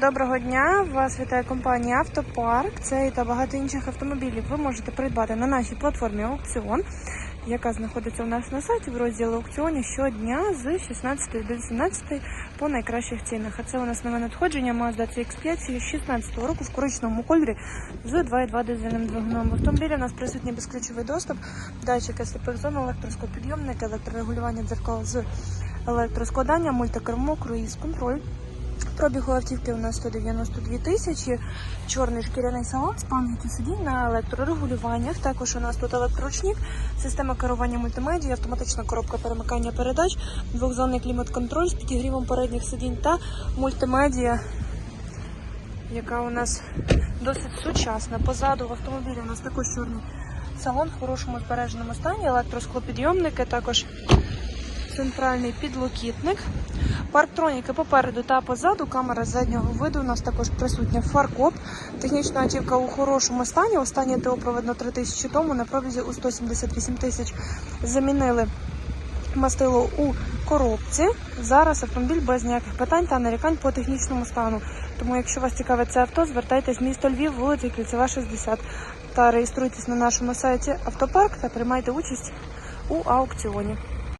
Доброго дня! Вас вітає компанія Автопарк. Цей та багато інших автомобілів ви можете придбати на нашій платформі Аукціон, яка знаходиться у нас на сайті в розділі аукціоні щодня з 16 до 18 по найкращих цінах. А це у нас нове надходження Mazda CX-5 16 року в коричневому кольорі з 2,2 дизельним двигуном. В автомобілі у нас присутній безключовий доступ, датчики сліпих електроскопідйомник, електрорегулювання дзеркал з електроскладання, мультикермо, круїз контроль. Пробігу автівки у нас 192 тисячі, чорний шкіряний салон з пам'яттю сидінь на електрорегулюваннях. Також у нас тут електроручник, система керування мультимедіа, автоматична коробка перемикання передач, двохзонний клімат-контроль з підігрівом передніх сидінь та мультимедіа, яка у нас досить сучасна. Позаду в автомобілі у нас також чорний салон в хорошому збереженому стані, електросклопідйомники, також центральний підлокітник. Парктроніки попереду та позаду, камера заднього виду. У нас також присутня фаркоп. Технічна автівка у хорошому стані. Останнє ТО проведено 3 тисячі тому на пробізі у 178 тисяч. Замінили мастило у коробці. Зараз автомобіль без ніяких питань та нарікань по технічному стану. Тому, якщо вас цікавить це авто, звертайтесь в місто Львів, вулиця Кільцева, 60 та реєструйтесь на нашому сайті Автопарк та приймайте участь у аукціоні.